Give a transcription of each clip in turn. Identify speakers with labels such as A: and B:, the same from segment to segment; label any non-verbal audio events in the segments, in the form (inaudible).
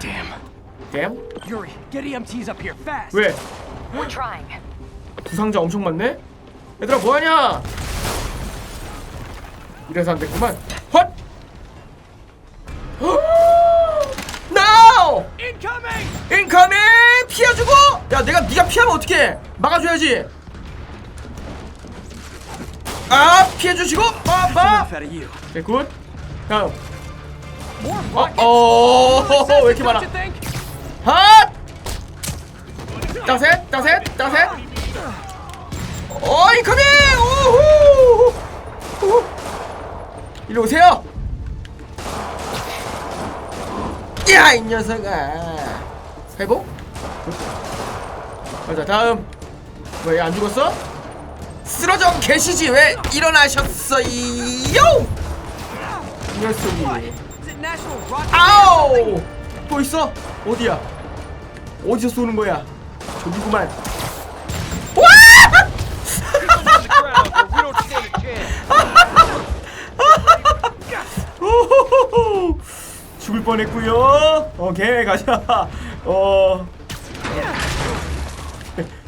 A: Damn.
B: 댐?
A: Yuri, get EMTs up here fast.
B: 왜?
C: We're trying.
B: 부상자 엄청 많네? 얘들아 뭐하냐? 이래서 안 됐구만 헛! NO!
A: Incoming!
B: 인커밍! 피해주고! 야 내가 네가 피하면 어떡해 막아줘야지 아 피해주시고 빠빠 굿 다음 어. 어, 왜 이렇게 많아? 핫! 따셋 따셋 따셋 어 인커밍! 오호! 오호! 이리 오세요 야 이 녀석아 회복? 맞아 다음 왜 안 죽었어? 쓰러져 계시지 왜 일어나셨어요? 이 녀석이 아우! 또 있어? 어디야? 어디서 쏘는 거야? 저기구만. 와! 오호호호! (laughs) 죽을 뻔했고요. 오케이 가자. 어.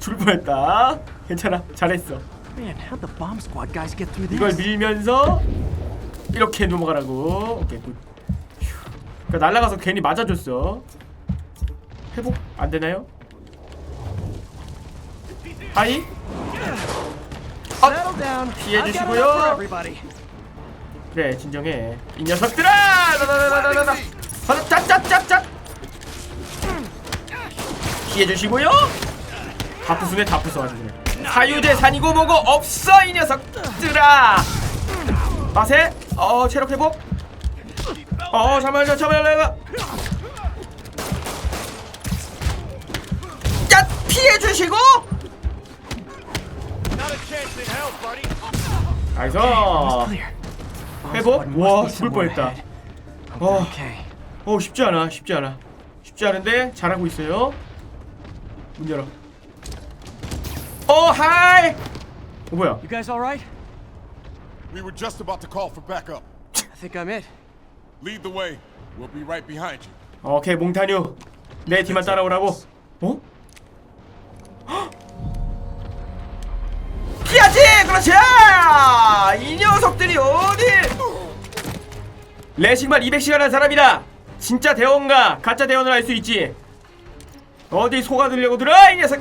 B: 죽을 뻔했다. 괜찮아. 잘했어. 이걸 밀면서 이렇게 넘어가라고. 오케이 굿. 휴. 그러니까 날아가서 괜히 맞아줬어. 회복 안 되나요? 하이.
A: Settle down.
B: 피해
A: I've got
B: 주시고요.
A: enough for everybody.
B: 그래 진정해. 이 녀석들아! 나나나나나나. 짭짭짭짭. 피해 주시고요. 다 부수네 다 부숴가지고. 사유재 산이고 뭐고 없어 이 녀석들아. 맛에 어 체력 회복. 어 잠깐만 잠깐만 잠깐만. 야 피해 주시고. 나이스. 회복?
A: squad must
B: 와
A: be
B: 죽을
A: somewhere
B: 뻔했다. 어,
A: Okay.
B: 어 쉽지 않아 쉽지 않아 쉽지 않은데 잘하고 있어요. 문 열어. 어 하이. 어 뭐야?
A: You guys all right?
D: We were just about to call for backup.
A: I think I'm it.
D: Lead the way. We'll be right behind you.
B: 오케이 몽타뉴 내 뒤만 따라오라고. 어? (gasps) 헉! 피하지 그렇지. 이 녀석들이 어디? 레식만 200시간 한 사람이다. 진짜 대원가 가짜 대원을 알 수 있지. 어디 속아 들려고 들어 이 녀석.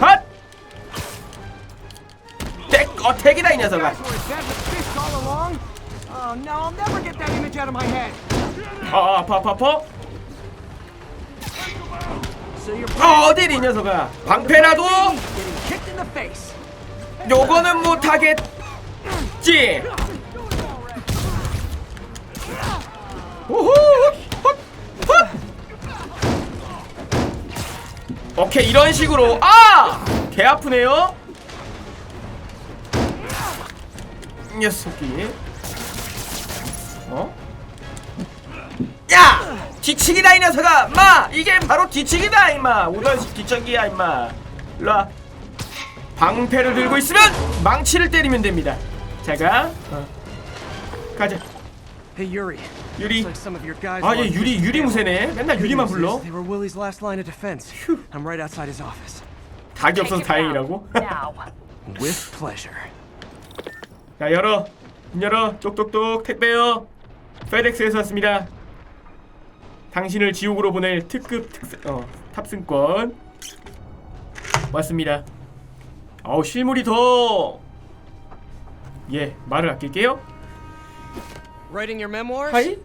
B: 핫! 땡 어택이다 이 녀석아.
A: Guys were as bad as fish all along. Oh no, I'll never get that image out of my head.
B: 아 아, 아파 아파 아파.
A: So you're
B: 어 어디 이 녀석아. 방패라도
A: getting kicked in the face.
B: 요거는 못하겠지. 우후. 헛, 헛. 오케이 이런 식으로 아! 개 아프네요. 이 녀석이. 뒤치기다 이 녀석아! 마! 이게 바로 뒤치기다 임마! 우던식 뒤치기야 임마! 일로와 방패를 들고 있으면 망치를 때리면 됩니다. 자가 어. 가자.
A: Hey Yuri.
B: 유리. 아 얘 유리 유리. 무쇠네. 맨날 유리만 불러.
A: I'm right outside his office.
B: 닭이
C: Take
B: 없어서 다행이라고.
A: With pleasure.
B: 자 열어. 문 열어. 똑똑똑 택배요. 페덱스에서 왔습니다. 당신을 지옥으로 보낼 특급 특 어, 탑승권 왔습니다. 어우 실물이 더. 예 말을 아낄게요.
E: Writing your memoirs?
B: 하이.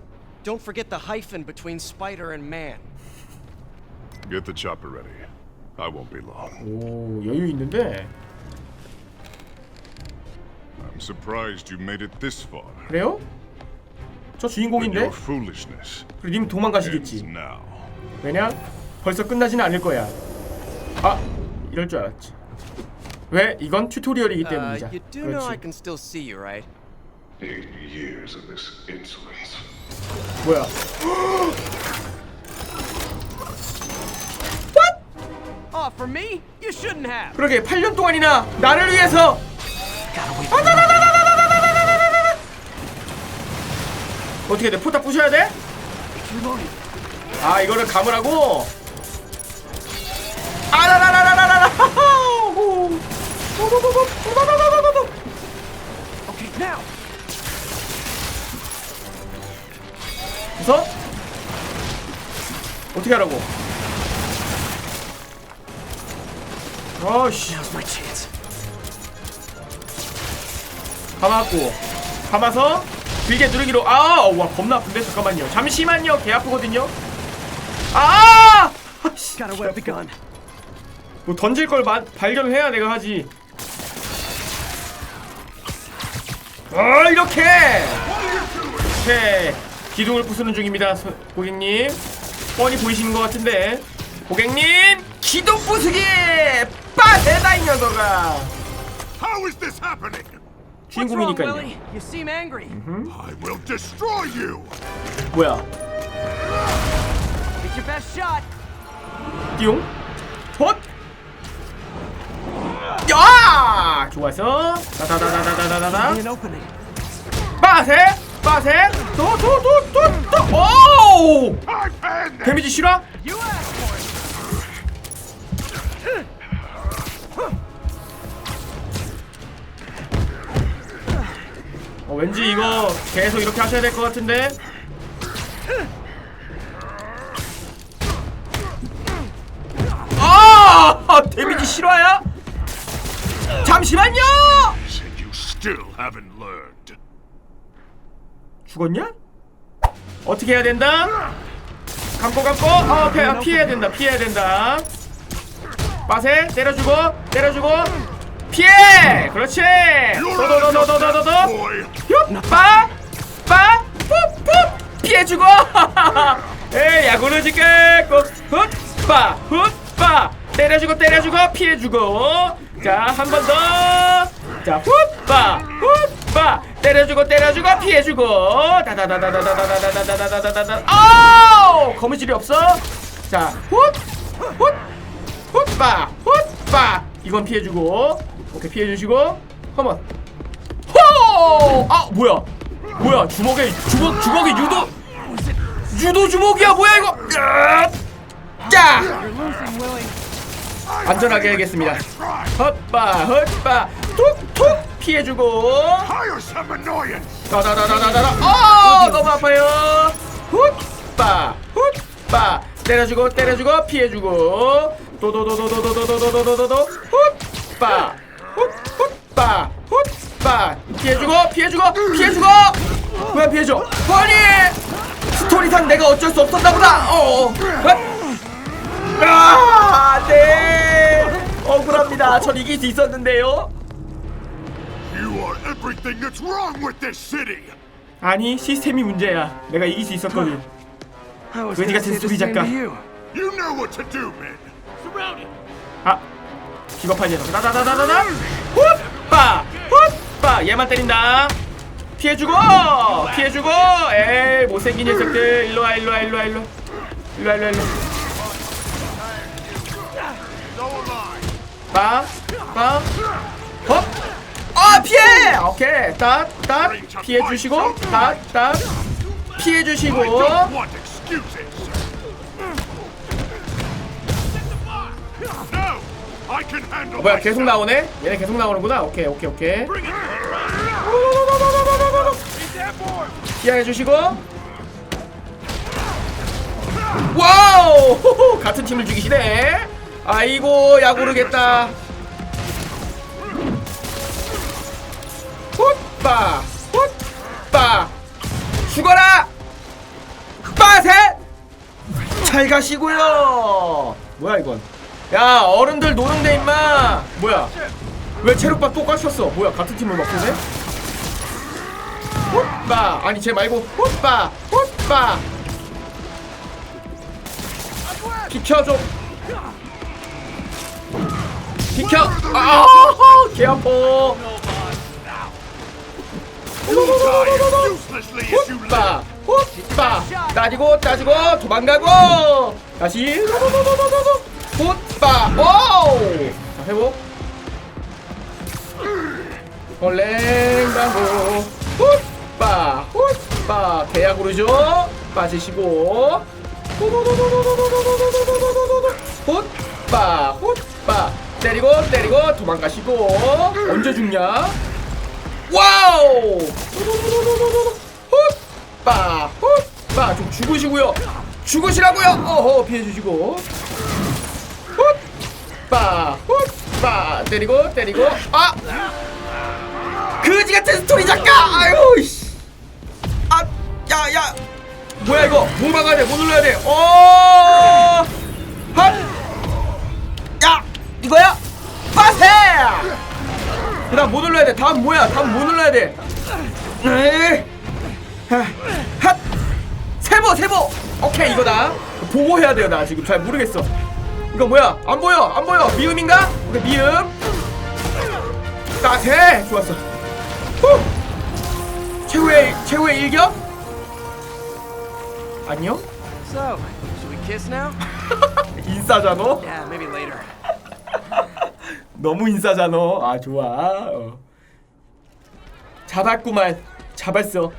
E: Don't forget the hyphen between spider and man.
F: Get the chopper ready. I won't be long.
B: 오 여유 있는데
F: I'm surprised you made it this far.
B: 그래요? 저 주인공인데 그리고 님 도망가시겠지. 왜냐? 벌써 끝나지는 않을 거야. 아 이럴 줄 알았지. 왜? 이건 튜토리얼이기
E: Uh,
B: 때문이자. 그렇지. 뭐야?
A: Oh, for me? You shouldn't have.
B: 그러게 8년 동안이나 나를 위해서
A: them.
B: 어떻게 돼? 포탑 부셔야 돼? 아 이거를 감으라고 아라라라라라라
A: Okay, now.
B: 그래서 어떻게 하라고 아씨. 감았고 감아서 길게 누르기로. 아와 겁나 아픈데? 잠깐만요. 잠시만요. 개 아프거든요. 아! 아씨,
A: Gotta wet the gun.
B: 뭐 던질 걸 마, 발견을 해야 내가 하지. 아 이렇게! 이렇게 기둥을 부수는 중입니다 소- 고객님. 뻔히 보이시는 것 같은데. 고객님 기둥 부수기! 빠세다 이 녀석아!
F: How is this happening?
B: 주인공이니까요
E: Willie? You seem angry.
F: I will destroy you!
B: 뭐야
A: Get your best shot.
B: 띠용 헛 야! 좋았어 다다다다다다다다
A: Be an opening.
B: 빠세 빠세 또또또또또 오! 데미지 실화 어, 왠지 이거 계속 이렇게 하셔야 될 것 같은데? 아! 데미지 실화야? 잠시만요. 죽었냐? 어떻게 해야 된다? 감고 감고? 어 피, 아, 피해야 된다 피해야 된다. 빠세? 때려주고 때려주고 피해 그렇지 도도도도도도도
F: Boy!
B: 빠! ปุ๊! 피해주고! 에 야구를 지겠고 훗빠! 훗 빠! 때려주고 때려주고 피해주고 자 한 번 더! 자 훗 빠! 훗 빠! 때려주고 때려주고 피해주고 다다다다다다다다다다다다다다 아우! 거미줄이 없어? 자 훗! 훗! 훗 빠! 훗 빠! 이건 피해주고 오케이 피해주시고 한번 호! 아 뭐야? 뭐야? 주먹에 주먹 주먹이 유도 유도 주먹이야 뭐야 이거?
A: Willie.
B: 안전하게 하겠습니다. 헛바 헛바 툭툭 피해주고
F: Hire some annoyance!
B: 다다다다다다 어 너무 아파요. 훗바 훗바 때려주고 때려주고 피해주고 도도도도도도도도도도도도 훗바 훗훗바 훗바 피해주고 피해주고 피해주고 왜 피해줘? 아니 스토리상 내가 어쩔 수 없었나 보다. 어. 헛. 아, 네. 억울합니다. 전 이길 수 있었는데요.
F: You are everything that's wrong with this city!
B: 아니 시스템이 문제야. 내가 이길 수 있었거든.
A: I was
B: 왜지
A: gonna
B: 같은
A: say the
B: 스토리
A: same
B: 작가.
A: to you.
F: You know what to do, man!
B: 아 기겁한 녀석. 다다다다다다. 훗빠 훗빠 얘만 때린다. 피해주고 피해주고. 에이 못생긴 녀석들. 일로 와 일로 와 일로 와 일로. 일로 와 일로 와 일로. 빠, 빠, 헛. 아 피해. 오케이. 딱, 딱 피해 주시고, 딱, 딱 피해 주시고.
F: Handle
B: 뭐야 계속. 나오네? 얘네 계속 나오는구나. 오케이, 오케이, 오케이. 피해 주시고. 와우! 호호, 같은 팀을 죽이시네. 아이고, 야 모르겠다. 훗빠, 훗빠. 죽어라. 빠세. 잘 가시고요. 뭐야 이건? 야 어른들 노는데 임마. 뭐야? 왜 체력박 또 꽉쳤어? 뭐야 같은 팀을 맡는데? 훗빠 아니 쟤 말고 훗빠 훗빠 비켜줘 비켜 아개 아파! 훗빠 훗빠 따지고 따지고 도망가고 다시 훗빠 오! 자 회복. 얼랭당고 훗빠 훗빠 계약으로죠? 빠지시고. 헛바 헛바. 때리고 때리고 도망가시고. 언제 죽냐? 와우! 헛바 헛바. 좀 죽으시고요. 죽으시라고요. 어허 피해주시고 헛바 헛바 때리고 때리고 아 그지 같은 스토리 작가 아유 씨. 아, 야, 야. 뭐야 이거? 뭐 막아야 돼? 뭐 눌러야 돼? 어! 핫! 야, 이거야? 빠세! 그다음 뭐 눌러야 돼? 다음 뭐야? 다음 뭐 눌러야 돼? 핫! 세보, 세보. 오케이 이거다. 보고 해야 돼요 나 지금 잘 모르겠어. 이거 뭐야? 안 보여, 안 보여. 미음인가? 오케이 미음. 따세. 좋았어. 후! 최후의 최후의 일격? 안녕?
E: So, should we kiss now? (laughs)
B: 인싸잖아.
E: Yeah, maybe later. (laughs)
B: 너무 인싸잖아. 아 좋아. 어. 잡았구만. 잡았어.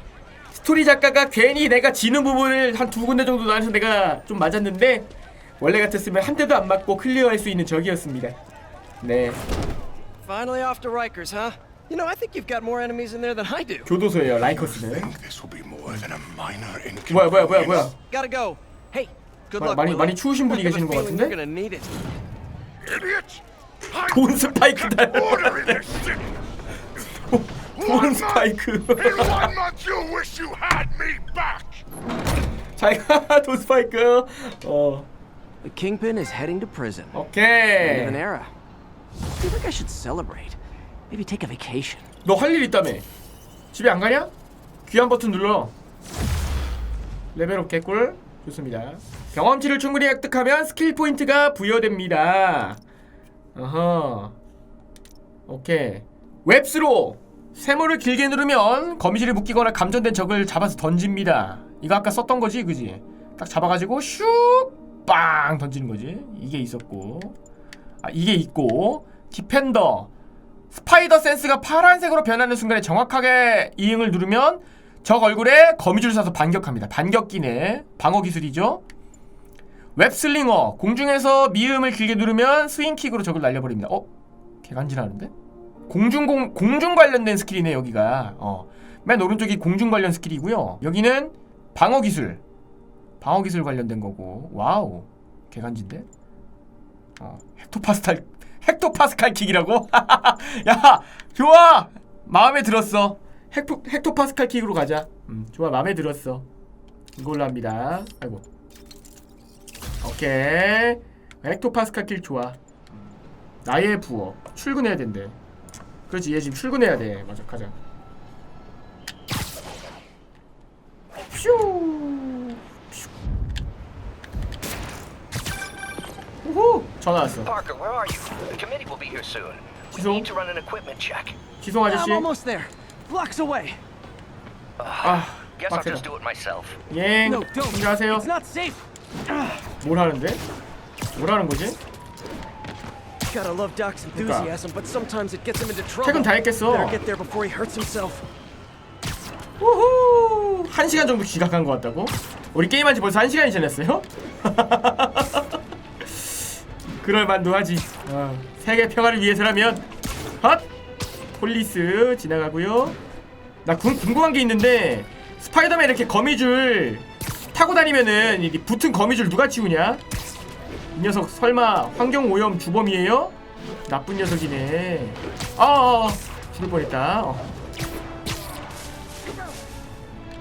B: 스토리 작가가 괜히 내가 지는 부분을 한 두 군데 정도 나와서 내가 좀 맞았는데 원래 같았으면 한 대도 안 맞고 클리어할 수 있는 적이었습니다. 네.
E: Finally off to Rikers, huh? You know, I think you've got more enemies in there than I do.
B: 교도소예요. 라이커스는.
F: think this will be more than a minor inconvenience.
B: 뭐야 뭐야 뭐야 뭐야.
E: Gotta go. Hey, good
B: 마-
E: luck.
B: 많이-. 많이 추우신 분이 계시는 것 같은데?
E: You're gonna need it.
F: Idiots!
B: 돈 스파이크다.
F: Order in this city!
B: 돈 스파이크.
F: In one month you wish you had me back!
B: 자기가 돈 스파이크. 어.
E: The Kingpin is heading to prison. End of
B: 오케이.
E: an era. I feel like I should celebrate. Maybe take a vacation.
B: 너 할 일 있다며 집에 안 가냐? 귀한 버튼 눌러 레벨업 개꿀 좋습니다 경험치를 충분히 획득하면 스킬 포인트가 부여됩니다 어허 오케이 웹스로 세모를 길게 누르면 거미줄에 묶이거나 감전된 적을 잡아서 던집니다 이거 아까 썼던 거지 그지? 딱 잡아가지고 슉 빵 던지는 거지 이게 있었고 아 이게 있고 디펜더 스파이더 센스가 파란색으로 변하는 순간에 정확하게 이응을 누르면 적 얼굴에 거미줄 쏴서 반격합니다. 반격기네. 방어 기술이죠. 웹슬링어 공중에서 미음을 길게 누르면 스윙킥으로 적을 날려버립니다. 어? 개간지나는데? 공중 공, 공중 관련된 스킬이네 여기가. 어. 맨 오른쪽이 공중 관련 스킬이고요. 여기는 방어 기술. 방어 기술 관련된 거고. 와우. 개간지인데? 어. 헥토파스칼 헥토파스칼 킥이라고? (laughs) 야 좋아! 마음에 들었어. 헥토, 헥토파스칼 킥으로 가자. 음, 좋아 마음에 들었어. 이걸로 합니다. 아이고. 오케이. 헥토파스칼 킥 좋아. 나의 부어. 출근해야 된대. 그렇지 얘 지금 출근해야 돼. 맞아 가자. 퓨 우후 전화 왔어
C: Parker, where are you? The committee will be here soon. We
B: 지송
C: need to run an equipment check.
B: 지송
E: I'm
B: 아저씨
E: almost there. Blocks away.
B: 아
C: Guess I'll
B: 빡세다
C: just do it myself.
B: 예
E: No, don't.
B: 안녕하세요
E: It's not safe.
B: 뭘 하는데? 뭘 하는 거지?
E: Gotta love Doc's enthusiasm, but sometimes it gets him into trouble.
B: 퇴근 다 했겠어.
E: Better get there before he hurts himself.
B: 우후 한 시간 정도 지각한 것 같다고? 우리 게임한 지 벌써 한 시간이 지났어요? 그럴 만도 하지 어, 세계 평화를 위해서라면 헛! 폴리스 지나가고요 나 궁, 궁금한 게 있는데 스파이더맨 이렇게 거미줄 타고 다니면은 이 붙은 거미줄 누가 치우냐? 이 녀석 설마 환경오염 주범이에요? 나쁜 녀석이네 아, 아, 아 죽을 뻔했다 어.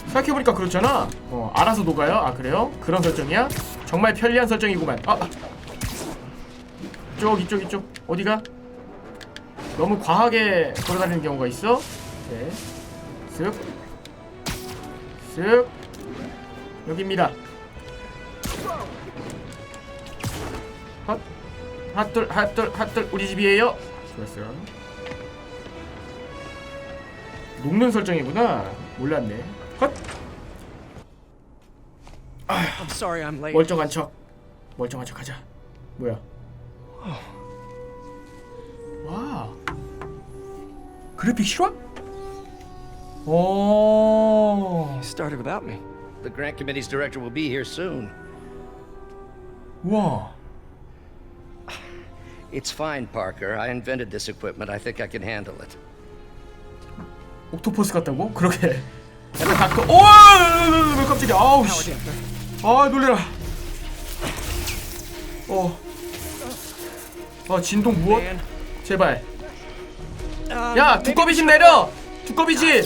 B: 생각해보니까 그렇잖아 어 알아서 녹아요? 아 그래요? 그런 설정이야? 정말 편리한 설정이구만 아, 아. 이쪽 이쪽 이쪽. 어디가? 너무 과하게 돌아다니는 경우가 있어? 네. 쓱 쓱. 여기입니다. 핫 핫돌 핫돌 핫돌. 우리 집이에요. 좋았어 녹는 설정이구나. 몰랐네. 헛.
E: I'm sorry I'm late.
B: 멀쩡한 척. 멀쩡한 척 하자. 뭐야 와 그래픽 실화? 오
E: Started without me.
G: The grant committee's director will be here soon.
B: 우와.
E: It's fine, Parker. I invented this equipment. I think I can handle it.
B: 옥토퍼스 같다고? 그러게. 약간 닥터. 오! 깜짝이야. 아우 씨. 아 놀래라. 어. 아 진동 무엇? 제발. 야 두꺼비 집 내려. 두꺼비 집.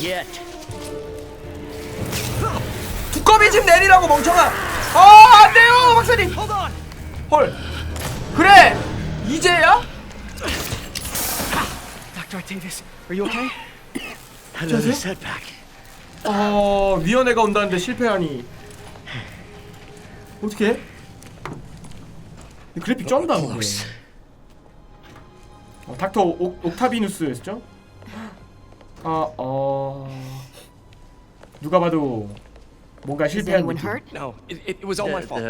B: 두꺼비 집 내리라고 멍청아. 아 안돼요 박사님. 헐. 그래. 이제야?
E: Dr. Octavius, are you okay?
B: Another
E: setback.
B: 어 위원회가 온다는데 실패하니. 어떻게? 그래픽 쩐다 근데. 어, 닥터 옥, 옥타비누스였죠? 아, 어... 누가 봐도 뭔가
G: Is
B: 실패한
G: anyone
B: 느낌.
G: hurt?
E: No, it, it, it was all my
C: The,
E: fault.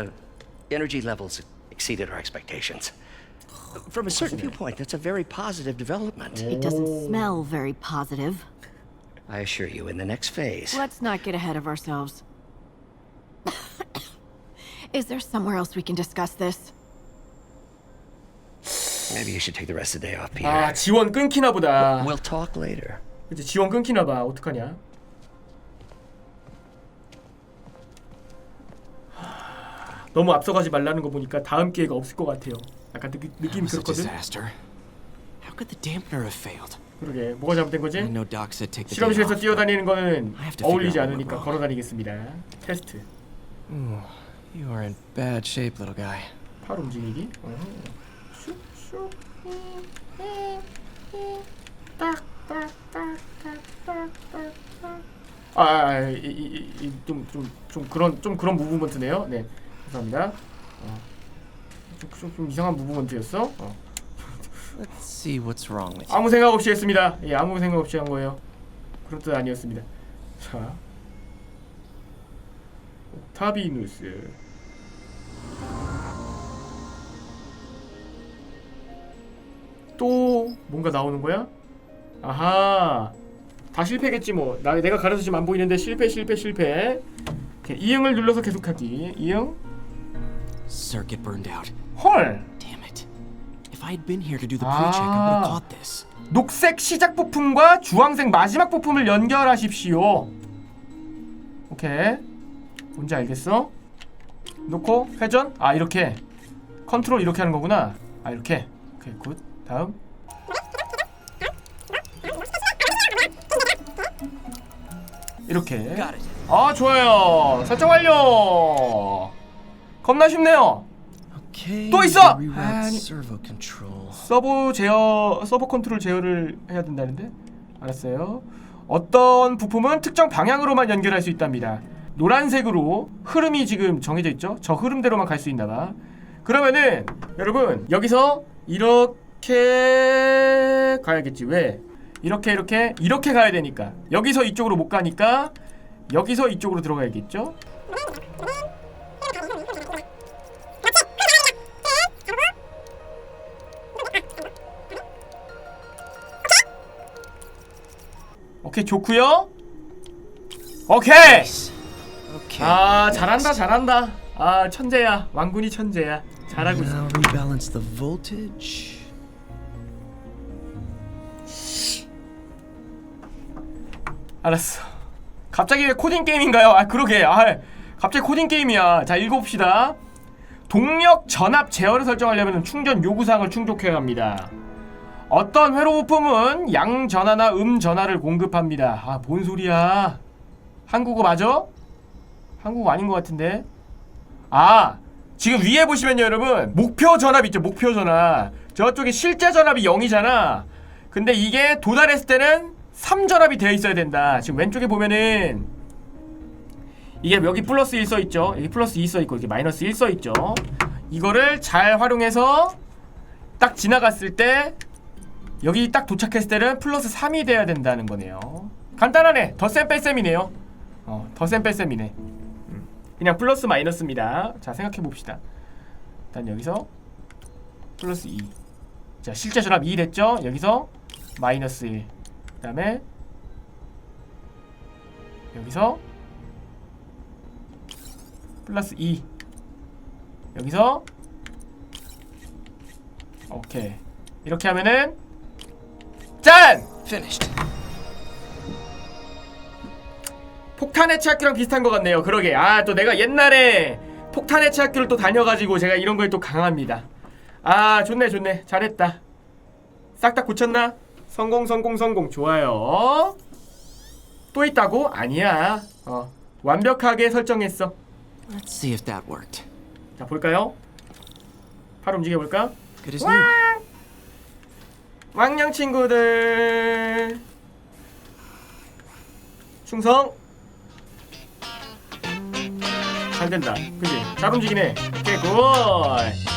C: the energy levels exceeded our expectations. From a certain viewpoint, that's a very positive development.
G: It doesn't smell very positive.
C: I assure you, in the next phase,
G: Let's not get ahead of ourselves. (coughs) Is there somewhere else we can discuss this?
C: Maybe you should take the rest of the day off, Peter.
B: 아, 지원 끊기나 보다.
C: We'll talk later.
B: 그치, 지원 끊기나 봐. 어떡하냐? 하, 너무 앞서가지 말라는 거 보니까 다음 기회가 없을 것 같아요. 약간 느낌, 느낌
H: was a
B: 그렇거든?
H: disaster. How could the dampener have failed?
B: 그러게, 뭐가 잘못된 거지?
H: I know Doc said take the day
B: 실험실에서
H: off,
B: 뛰어다니는 거는
H: I have to
B: 어울리지
H: figure out what
B: 않으니까
H: went
B: 걸어 다니겠습니다. 테스트.
H: but You are in bad shape, little guy.
B: 팔 움직이기. 어 아, 아, 이, 이, 이, 좀, 좀, 좀 그런, 좀 그런 무브먼트네요. 네, 감사합니다. 어. 좀, 좀, 좀 이상한 무브먼트였어. 어.
H: Let's see what's wrong with you.
B: 아무 생각 없이 했습니다. 예, 아무 생각 없이 한 거예요. 그런 뜻 아니었습니다. 자, 옥타비누스. 또 뭔가 나오는 거야? 아하, 다 실패겠지 뭐. 나 내가 가려서 지금 안 보이는데 실패, 실패, 실패. 오케이, 이응을 눌러서 계속하기. 이응.
H: Circuit burned out.
B: 헐.
H: Damn it. If I had been here to do the pre-check, I would have caught this.
B: 녹색 시작 부품과 주황색 마지막 부품을 연결하십시오. 오케이. 뭔지 알겠어? 놓고 회전? 아 이렇게 컨트롤 이렇게 하는 거구나. 아 이렇게. 오케이 굿. 다음. 이렇게. 아 좋아요. 설정 완료. 겁나 쉽네요. 또 있어! 아니. 서버 제어 서버 컨트롤 제어를 해야 된다는데 알았어요 어떤 부품은 특정 방향으로만 연결할 수 있답니다 노란색으로 흐름이 지금 정해져 있죠 저 흐름대로만 갈 수 있나봐 그러면은 여러분 여기서 이렇게 가야겠지. 왜? 이렇게 이렇게 이렇게 가야 되니까. 여기서 이쪽으로 못 가니까 여기서 이쪽으로 들어가야겠죠? 오케이 좋구요. 오케이. 아 잘한다 잘한다. 아 천재야. 왕군이 천재야. 잘하고 있어 알았어. 갑자기 왜 코딩 게임인가요? 아 그러게. 아 갑자기 코딩 게임이야. 자 읽어봅시다. 동력 전압 제어를 설정하려면 충전 요구사항을 충족해야 합니다. 어떤 회로 부품은 양 전하나 음 전하를 공급합니다. 아 뭔 소리야? 한국어 맞아? 한국어 아닌 것 같은데. 아 지금 위에 보시면요 여러분. 목표 전압 있죠 목표 전압. 저쪽에 실제 전압이 0이잖아. 근데 이게 도달했을 때는 3전압이 되어 있어야 된다. 지금 왼쪽에 보면은 이게 여기 플러스 1 써있죠? 여기 플러스 2 써있고 이렇게 마이너스 1 써있죠? 이거를 잘 활용해서 딱 지나갔을 때 여기 딱 도착했을 때는 플러스 3이 돼야 된다는 거네요. 간단하네. 덧셈 뺄셈이네요. 어, 덧셈 뺄셈이네. 음. 그냥 플러스 마이너스입니다. 자 생각해 봅시다. 일단 여기서 플러스 2자 실제 전압 2 됐죠? 여기서 마이너스 1 그 다음에 여기서 플러스 2 여기서 오케이. 이렇게 하면은 짠!
H: Finished.
B: 폭탄 해체 학교랑 비슷한 것 같네요. 그러게. 아 또 내가 옛날에 폭탄 해체 학교를 또 다녀가지고 제가 이런 거에 또 강합니다. 아 좋네 좋네. 잘했다. 싹 다 고쳤나? 성공 성공 성공. 좋아요. 또 있다고? 아니야. 어 완벽하게 설정했어.
H: Let's see if that worked.
B: 자 볼까요? 팔 움직여볼까?
H: Good as new.
B: 왕냥 친구들. 충성. 잘 된다. 그지? 잘 움직이네. 오케이 굿